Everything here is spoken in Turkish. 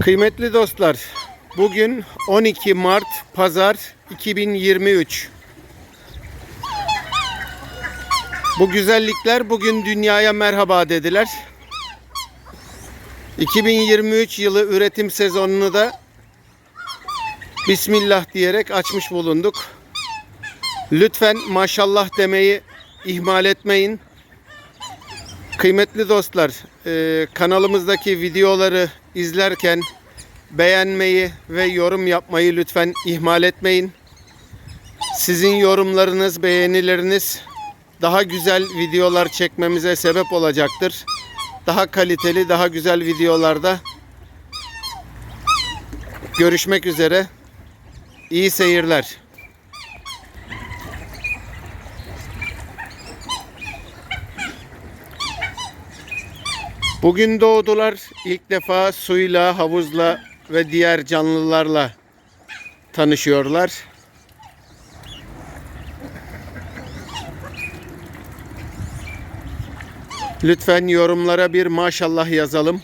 Kıymetli dostlar, bugün 12 Mart Pazar 2023. Bu güzellikler bugün dünyaya merhaba dediler. 2023 yılı üretim sezonunu da Bismillah diyerek açmış bulunduk. Lütfen maşallah demeyi ihmal etmeyin. Kıymetli dostlar, e, kanalımızdaki videoları izlerken beğenmeyi ve yorum yapmayı lütfen ihmal etmeyin. Sizin yorumlarınız, beğenileriniz daha güzel videolar çekmemize sebep olacaktır. Daha kaliteli, daha güzel videolarda görüşmek üzere. İyi seyirler. Bugün doğdular. İlk defa suyla, havuzla ve diğer canlılarla tanışıyorlar. Lütfen yorumlara bir maşallah yazalım.